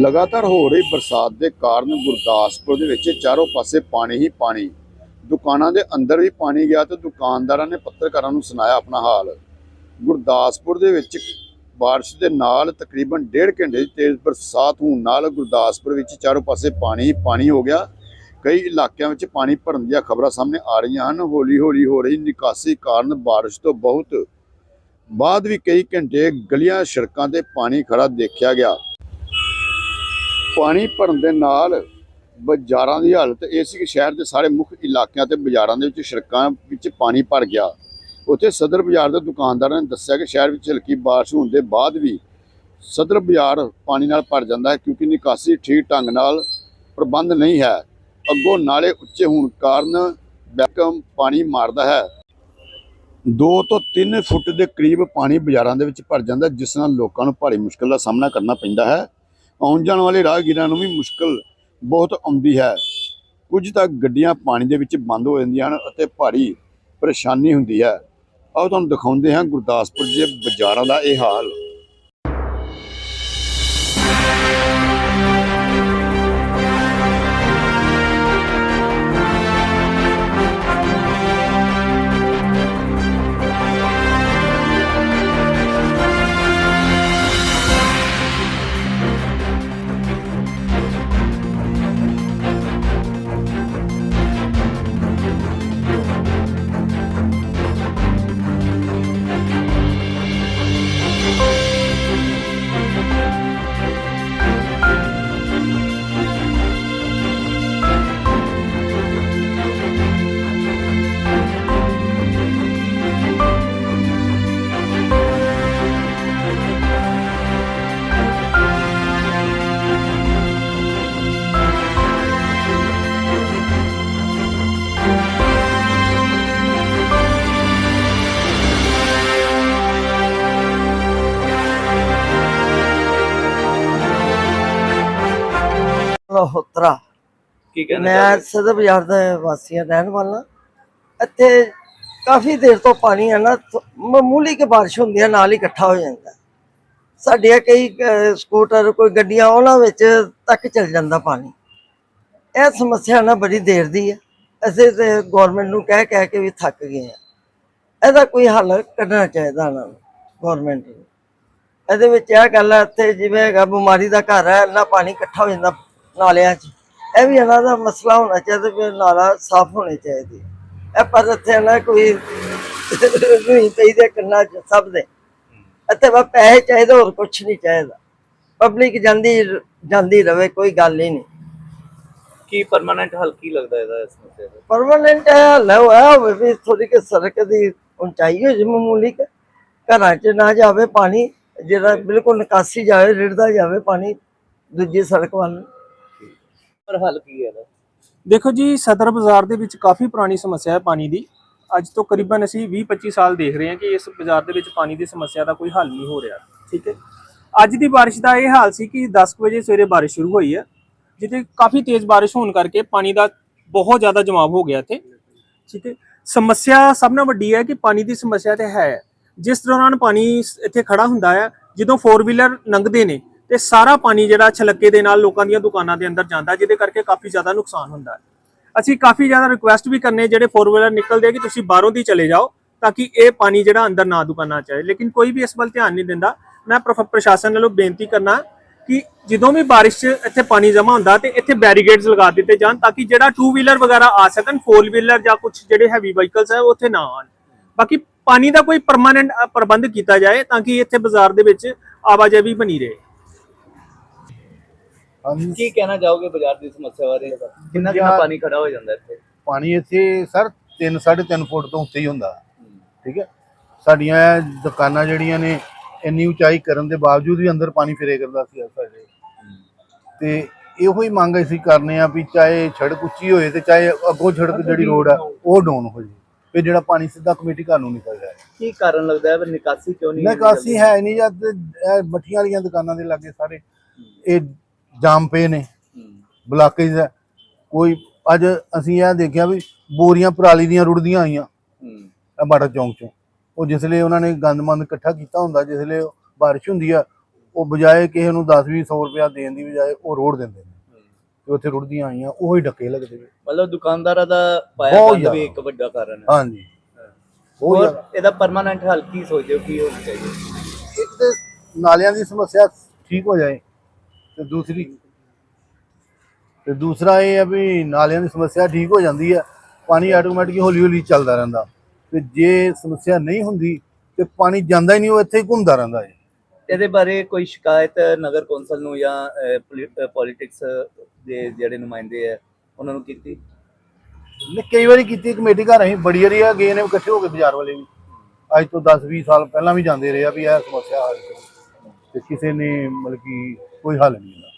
ਲਗਾਤਾਰ ਹੋ ਰਹੀ ਬਰਸਾਤ ਦੇ ਕਾਰਨ ਗੁਰਦਾਸਪੁਰ ਦੇ ਵਿੱਚ ਚਾਰੋਂ ਪਾਸੇ ਪਾਣੀ ਹੀ ਪਾਣੀ। ਦੁਕਾਨਾਂ ਦੇ ਅੰਦਰ ਵੀ ਪਾਣੀ ਗਿਆ ਤੇ ਦੁਕਾਨਦਾਰਾਂ ਨੇ ਪੱਤਰਕਾਰਾਂ ਨੂੰ ਸੁਣਾਇਆ ਆਪਣਾ ਹਾਲ। ਗੁਰਦਾਸਪੁਰ ਦੇ ਵਿੱਚ ਬਾਰਿਸ਼ ਦੇ ਨਾਲ ਤਕਰੀਬਨ ਡੇਢ ਘੰਟੇ ਦੀ ਤੇਜ਼ ਬਰਸਾਤ ਹੋਣ ਨਾਲ ਗੁਰਦਾਸਪੁਰ ਵਿੱਚ ਚਾਰੋਂ ਪਾਸੇ ਪਾਣੀ ਹੀ ਪਾਣੀ ਹੋ ਗਿਆ। ਕਈ ਇਲਾਕਿਆਂ ਵਿੱਚ ਪਾਣੀ ਭਰਨ ਦੀਆਂ ਖਬਰਾਂ ਸਾਹਮਣੇ ਆ ਰਹੀਆਂ ਹਨ। ਹੌਲੀ ਹੌਲੀ ਹੋ ਰਹੀ ਨਿਕਾਸੀ ਕਾਰਨ ਬਾਰਿਸ਼ ਤੋਂ ਬਹੁਤ ਬਾਅਦ ਵੀ ਕਈ ਘੰਟੇ ਗਲੀਆਂ ਸੜਕਾਂ ਤੇ ਪਾਣੀ ਖੜਾ ਦੇਖਿਆ ਗਿਆ। ਪਾਣੀ ਭਰਨ ਦੇ ਨਾਲ ਬਾਜ਼ਾਰਾਂ ਦੀ ਹਾਲਤ ਇਹ ਸੀ ਕਿ ਸ਼ਹਿਰ ਦੇ ਸਾਰੇ ਮੁੱਖ ਇਲਾਕਿਆਂ ਤੇ ਬਾਜ਼ਾਰਾਂ ਦੇ ਵਿੱਚ ਸੜਕਾਂ ਵਿੱਚ ਪਾਣੀ ਭਰ ਗਿਆ। ਉੱਥੇ ਸਦਰ ਬਾਜ਼ਾਰ ਦੇ ਦੁਕਾਨਦਾਰਾਂ ਨੇ ਦੱਸਿਆ ਕਿ ਸ਼ਹਿਰ ਵਿੱਚ ਹਲਕੀ ਬਾਰਿਸ਼ ਹੋਣ ਦੇ ਬਾਅਦ ਵੀ ਸਦਰ ਬਾਜ਼ਾਰ ਪਾਣੀ ਨਾਲ ਭਰ ਜਾਂਦਾ ਹੈ ਕਿਉਂਕਿ ਨਿਕਾਸੀ ਠੀਕ ਢੰਗ ਨਾਲ ਪ੍ਰਬੰਧ ਨਹੀਂ ਹੈ। ਅੱਗੋਂ ਨਾਲੇ ਉੱਚੇ ਹੋਣ ਕਾਰਨ ਬੈਕਮ ਪਾਣੀ ਮਾਰਦਾ ਹੈ। 2 ਤੋਂ 3 ਫੁੱਟ ਦੇ ਕਰੀਬ ਪਾਣੀ ਬਾਜ਼ਾਰਾਂ ਦੇ ਵਿੱਚ ਭਰ ਜਾਂਦਾ ਜਿਸ ਨਾਲ ਲੋਕਾਂ ਨੂੰ ਭਾਰੀ ਮੁਸ਼ਕਲ ਦਾ ਸਾਹਮਣਾ ਕਰਨਾ ਪੈਂਦਾ ਹੈ। ਆਉਣ ਜਾਣ ਵਾਲੇ ਰਾਹਗੀਰਾਂ ਨੂੰ ਵੀ ਮੁਸ਼ਕਲ ਬਹੁਤ ਆਉਂਦੀ ਹੈ। ਕੁਝ ਤਾਂ ਗੱਡੀਆਂ ਪਾਣੀ ਦੇ ਵਿੱਚ ਬੰਦ ਹੋ ਜਾਂਦੀਆਂ ਹਨ ਅਤੇ ਭਾਰੀ ਪਰੇਸ਼ਾਨੀ ਹੁੰਦੀ ਹੈ। ਆਓ ਤੁਹਾਨੂੰ ਦਿਖਾਉਂਦੇ ਹਾਂ ਗੁਰਦਾਸਪੁਰ ਦੇ ਬਾਜ਼ਾਰਾਂ ਦਾ ਇਹ ਹਾਲ। ਰੋਹਤਰਾ ਕੀ ਕਹਿੰਦੇ ਮੈਂ ਸਦਰ ਬਾਜ਼ਾਰ ਦਾ ਵਾਸੀ ਹਾਂ ਰਹਿਣ ਵਾਲਾ। ਇੱਥੇ ਕਾਫੀ ਦੇਰ ਤੋਂ ਪਾਣੀ ਹੈ ਨਾ ਮਾਮੂਲੀ ਕਿ ਬਾਰਿਸ਼ ਹੁੰਦੀ ਹੈ ਨਾਲ ਹੀ ਇਕੱਠਾ ਹੋ ਜਾਂਦਾ ਸਾਡੀਆਂ ਕਈ ਸਕੂਟਰ ਕੋਈ ਗੱਡੀਆਂ ਉਹਨਾਂ ਵਿੱਚ ਤੱਕ ਚਲ ਜਾਂਦਾ ਪਾਣੀ। ਇਹ ਸਮੱਸਿਆ ਨਾ ਬੜੀ ਦੇਰ ਦੀ ਹੈ। ਅਸੀਂ ਤੇ ਗਵਰਨਮੈਂਟ ਨੂੰ ਕਹਿ ਕਹਿ ਕੇ ਵੀ ਥੱਕ ਗਏ ਆ ਇਹਦਾ ਕੋਈ ਹੱਲ ਕੱਢਣਾ ਚਾਹੀਦਾ ਨਾ ਗਵਰਨਮੈਂਟ ਨੂੰ। ਇਹਦੇ ਵਿੱਚ ਇਹ ਗੱਲ ਹੈ ਇੱਥੇ ਜਿਵੇਂ ਹੈਗਾ ਬਿਮਾਰੀ ਦਾ ਘਰ ਹੈ ਇੰਨਾ ਪਾਣੀ ਇਕੱਠਾ ਹੋ ਜਾਂਦਾ ਨਾਲਿਆਂ 'ਚ। ਇਹ ਵੀ ਇਹਨਾਂ ਦਾ ਮਸਲਾ ਹੋਣਾ ਚਾਹੀਦਾ ਵੀ ਨਾਲਾ ਸਾਫ਼ ਹੋਣੇ ਚਾਹੀਦੇ। ਇਹ ਪਰ ਇੱਥੇ ਨਾ ਕੋਈ ਨਹੀਂ ਪਈ ਦੇ ਕੰਨਾਂ 'ਚ ਸਭ ਦੇ। ਇੱਥੇ ਬਸ ਪੈਸੇ ਚਾਹੀਦੇ ਹੋਰ ਕੁਝ ਨਹੀਂ ਚਾਹੀਦਾ। ਪਬਲਿਕ ਜਾਂਦੀ ਜਾਂਦੀ ਰਵੇ ਕੋਈ ਗੱਲ ਹੀ ਨਹੀਂ। ਕੀ ਪਰਮਾਨੈਂਟ ਹੱਲ ਕੀ ਲੱਗਦਾ ਇਹਦਾ ਇਸ ਸਮੱਸਿਆ ਦਾ ਪਰਮਾਨੈਂਟ ਹੱਲ ਹੋਇਆ ਹੋਵੇ ਵੀ ਥੋੜੀ ਕਿ ਸੜਕ ਦੀ ਉਚਾਈ ਹੋ ਜੇ ਮਾਮੂਲੀ ਕੁ। ਘਰਾਂ 'ਚ ਨਾ ਜਾਵੇ ਪਾਣੀ ਜਿਹੜਾ ਬਿਲਕੁਲ ਨਿਕਾਸੀ ਜਾਵੇ ਰਿੜਦਾ ਜਾਵੇ ਪਾਣੀ ਦੂਜੀ ਸੜਕ ਵੱਲ। ਪਰ ਹੱਲ ਕੀ ਹੈ ਇਹਦਾ? ਦੇਖੋ ਜੀ, ਸਦਰ ਬਾਜ਼ਾਰ ਦੇ ਵਿੱਚ ਕਾਫੀ ਪੁਰਾਣੀ ਸਮੱਸਿਆ ਹੈ ਪਾਣੀ ਦੀ। ਅੱਜ ਤੋਂ ਕਰੀਬਨ ਅਸੀਂ 20-25 ਸਾਲ ਦੇਖ ਰਹੇ ਹਾਂ ਕਿ ਇਸ ਬਾਜ਼ਾਰ ਦੇ ਵਿੱਚ ਪਾਣੀ ਦੀ ਸਮੱਸਿਆ ਦਾ ਕੋਈ ਹੱਲ ਨਹੀਂ ਹੋ ਰਿਹਾ। ਠੀਕ ਹੈ? ਅੱਜ ਦੀ ਬਾਰਿਸ਼ ਦਾ ਇਹ ਹਾਲ ਸੀ ਕਿ 10 ਕੁ ਵਜੇ ਸਵੇਰੇ ਬਾਰਿਸ਼ ਸ਼ੁਰੂ ਹੋਈ ਹੈ ਜਿੱਥੇ ਕਾਫੀ ਤੇਜ਼ ਬਾਰਿਸ਼ ਹੋਣ ਕਰਕੇ ਪਾਣੀ ਦਾ ਬਹੁਤ ਜ਼ਿਆਦਾ ਜਮਾਵ ਹੋ ਗਿਆ ਇੱਥੇ। ਠੀਕ ਹੈ? ਸਮੱਸਿਆ ਸਭ ਨਾਲ ਵੱਡੀ ਹੈ ਕਿ ਪਾਣੀ ਦੀ ਸਮੱਸਿਆ ਤੇ ਹੈ। ਜਿਸ ਦੌਰਾਨ ਪਾਣੀ ਇੱਥੇ ਖੜਾ ਹੁੰਦਾ ਹੈ, ਜਦੋਂ 4 ਵੀਲਰ ਲੰਘਦੇ ਨੇ ਤੇ ਸਾਰਾ ਪਾਣੀ ਜਿਹੜਾ ਛਲੱਕੇ ਦੇ ਨਾਲ ਲੋਕਾਂ ਦੀਆਂ ਦੁਕਾਨਾਂ ਦੇ ਅੰਦਰ ਜਾਂਦਾ, ਜਿਹਦੇ ਕਰਕੇ ਕਾਫੀ ਜ਼ਿਆਦਾ ਨੁਕਸਾਨ ਹੁੰਦਾ ਹੈ। ਅਸੀਂ ਕਾਫੀ ਜ਼ਿਆਦਾ ਰਿਕੁਐਸਟ ਵੀ ਕਰਨੇ, ਜਿਹੜੇ ਫੋਰ ਵੀਲਰ ਨਿਕਲਦੇ ਆ ਕਿ ਤੁਸੀਂ ਬਾਹਰੋਂ ਦੀ ਚਲੇ ਜਾਓ ਤਾਂ ਕਿ ਇਹ ਪਾਣੀ ਜਿਹੜਾ ਅੰਦਰ ਨਾ ਦੁਕਾਨਾਂ ਚ ਆਏ। ਲੇਕਿਨ ਕੋਈ ਵੀ ਇਸ ਵੱਲ ਧਿਆਨ ਨਹੀਂ ਦਿੰਦਾ। ਮੈਂ ਪ੍ਰਸ਼ਾਸਨ ਵੱਲੋਂ ਬੇਨਤੀ ਕਰਨਾ ਕਿ ਜਦੋਂ ਵੀ ਬਾਰਿਸ਼ 'ਚ ਇੱਥੇ ਪਾਣੀ ਜਮ੍ਹਾਂ ਹੁੰਦਾ ਤੇ ਇੱਥੇ ਬੈਰੀਗੇਡਸ ਲਗਾ ਦਿੱਤੇ ਜਾਣ ਤਾਂ ਕਿ ਜਿਹੜਾ 2 ਵੀਲਰ ਵਗੈਰਾ ਆ ਸਕਣ 4 ਵੀਲਰ ਜਾਂ ਕੁਝ ਜਿਹੜੇ ਹੈਵੀ ਵਹੀਕਲਸ ਹੈ ਉਹ ਉੱਥੇ ਨਾ ਆਉਣ। ਬਾਕੀ ਪਾਣੀ ਦਾ ਕੋਈ ਪਰਮਾਨੈਂਟ ਪ੍ਰਬੰਧ ਕੀਤਾ ਜਾਏ ਤਾਂ ਕਿ ਇੱਥੇ ਬਾਜ਼ਾਰ ਦੇ ਵਿੱਚ ਆਵਾਜਾਈ ਵੀ ਬਣੀ ਰਹੇ। ਕੀ ਕਹਿਣਾ ਚਾਹੋਗੇ ਬਾਜ਼ਾਰ ਦੀ ਸਮੱਸਿਆ ਬਾਰੇ? ਕਿੰਨਾ ਕਿੰਨਾ ਪਾਣੀ ਖੜਾ ਹੋ ਜਾਂਦਾ ਇੱਥੇ? ਪਾਣੀ ਇੱਥੇ ਸਰ 3 3.5 ਫੁੱਟ ਤੋਂ ਉੱਤੇ ਹੀ ਹੁੰਦਾ। ਠੀਕ ਹੈ? ਸਾਡੀਆਂ ਦੁਕਾਨਾਂ ਜਿਹੜੀਆਂ ਨੇ ਇੰਨੀ ਉਚਾਈ ਕਰਨ ਦੇ ਬਾਵਜੂਦ ਵੀ ਅੰਦਰ ਪਾਣੀ ਫਿਰੇ ਕਰਦਾ ਸੀ ਸਾਡੇ। ਤੇ ਇਹੋ ਹੀ ਮੰਗ ਅਸੀਂ ਕਰਨੇ ਆ ਵੀ ਚਾਹੇ ਸੜਕ ਉੱਚੀ ਹੋਏ ਤੇ ਚਾਹੇ ਅੱਗੋਂ ਸੜਕ ਜਿਹੜੀ ਰੋਡ ਆ ਉਹ ਡਾਊਨ ਹੋ ਜੇ ਵੀ ਜਿਹੜਾ ਪਾਣੀ ਸਿੱਧਾ ਕਮੇਟੀ ਘਰ ਨੂੰ ਨਿਕਲ ਜਾਏ। ਕੀ ਕਾਰਨ ਲੱਗਦਾ ਹੈ ਵੀ ਨਿਕਾਸੀ ਕਿਉਂ ਨਹੀਂ ਨਿਕਾਸੀ ਹੈ ਨਹੀਂ ਇਹ ਮੱਠੀਆਂ ਵਾਲੀਆਂ ਦੁਕਾਨਾਂ ਦੇ ਲਾਗੇ ਸਾਰੇ। ਇਹ ਜਾਮ ਪਏ ਨੇ। ਬਲਾਕੇਜ ਹੈ ਕੋਈ ਅੱਜ ਅਸੀਂ ਇਹ ਦੇਖਿਆ ਵੀ ਬੋਰੀਆਂ ਪਰਾਲੀ ਦੀਆਂ ਰੁੜਦੀਆਂ ਆਈਆਂ। ਹੂੰ ਇਹ ਬਾੜਾ ਚੌਂਕ ਚੋਂ। ਉਹ ਜਿਸਲੇ ਉਹਨਾਂ ਨੇ ਗੰਦਮੰਦ ਇਕੱਠਾ ਕੀਤਾ ਹੁੰਦਾ ਜਿਸਲੇ ਬਾਰਿਸ਼ ਹੁੰਦੀ ਆ ਉਹ ਬਜਾਏ ਕਿਸੇ ਨੂੰ 10 20 100 ਰੁਪਇਆ ਦੇਣ ਦੀ ਬਜਾਏ ਉਹ ਰੋੜ ਦਿੰਦੇ ਨੇ। ਤੇ ਉੱਥੇ ਰੁੜਦੀਆਂ ਆਈਆਂ ਉਹੀ ਡੱਕੇ ਲੱਗਦੇ ਨੇ। ਮਤਲਬ ਦੁਕਾਨਦਾਰਾਂ ਦਾ ਪਾਇਆ ਬੰਦ। ਵੀ ਇੱਕ ਵੱਡਾ ਕਾਰਨ ਹੈ। ਹਾਂਜੀ। ਹੋਰ ਇਹਦਾ ਪਰਮਾਨੈਂਟ ਹੱਲ ਕੀ ਸੋਚਦੇ ਹੋ ਕੀ ਹੋਣਾ ਚਾਹੀਦਾ? ਇੱਕ ਤੇ ਨਾਲਿਆਂ ਦੀ ਸਮੱਸਿਆ ਠੀਕ ਹੋ ਜਾਏ ਤੇ ਦੂਸਰੀ ਤੇ ਦੂਸਰਾ ਇਹ ਹੈ ਵੀ ਨਾਲਿਆਂ ਦੀ ਸਮੱਸਿਆ ਠੀਕ ਹੋ ਜਾਂਦੀ ਹੈ ਪਾਣੀ ਆਟੋਮੈਟਿਕ ਹੌਲੀ ਹੌਲੀ ਚੱਲਦਾ ਰਹਿੰਦਾ। ਤੇ ਜੇ ਸਮੱਸਿਆ ਨਹੀਂ ਹੁੰਦੀ ਤੇ ਪਾਣੀ ਜਾਂਦਾ ਹੀ ਨਹੀਂ ਉਹ ਇੱਥੇ ਹੀ ਘੁੰਮਦਾ ਰਹਿੰਦਾ ਹੈ ਇਹਦੇ ਬਾਰੇ ਕੋਈ ਸ਼ਿਕਾਇਤ ਨਗਰ ਕੌਂਸਲ ਨੂੰ ਜਾਂ ਪੋਲਿਟਿਕਸ ਦੇ ਜਿਹੜੇ ਨੁਮਾਇੰਦੇ ਆ ਉਹਨਾਂ ਨੂੰ ਕੀਤੀ? ਨੇ ਕਈ ਵਾਰੀ ਕੀਤੀ ਕਮੇਟੀ ਘਰ ਅਸੀਂ ਬੜੀ ਵਾਰੀ ਆ ਗਏ ਨੇ ਇਕੱਠੇ ਹੋ ਕੇ ਬਾਜ਼ਾਰ ਵਾਲੇ ਵੀ। ਅੱਜ ਤੋਂ 10 20 ਸਾਲ ਪਹਿਲਾਂ ਵੀ ਜਾਂਦੇ ਰਹੇ ਆ ਵੀ ਇਹ ਸਮੱਸਿਆ ਹੱਲ ਤੇ ਕਿਸੇ ਨੇ ਮਤਲਬ ਕਿ ਕੋਈ ਹੱਲ ਨਹੀਂ ਹੁੰਦਾ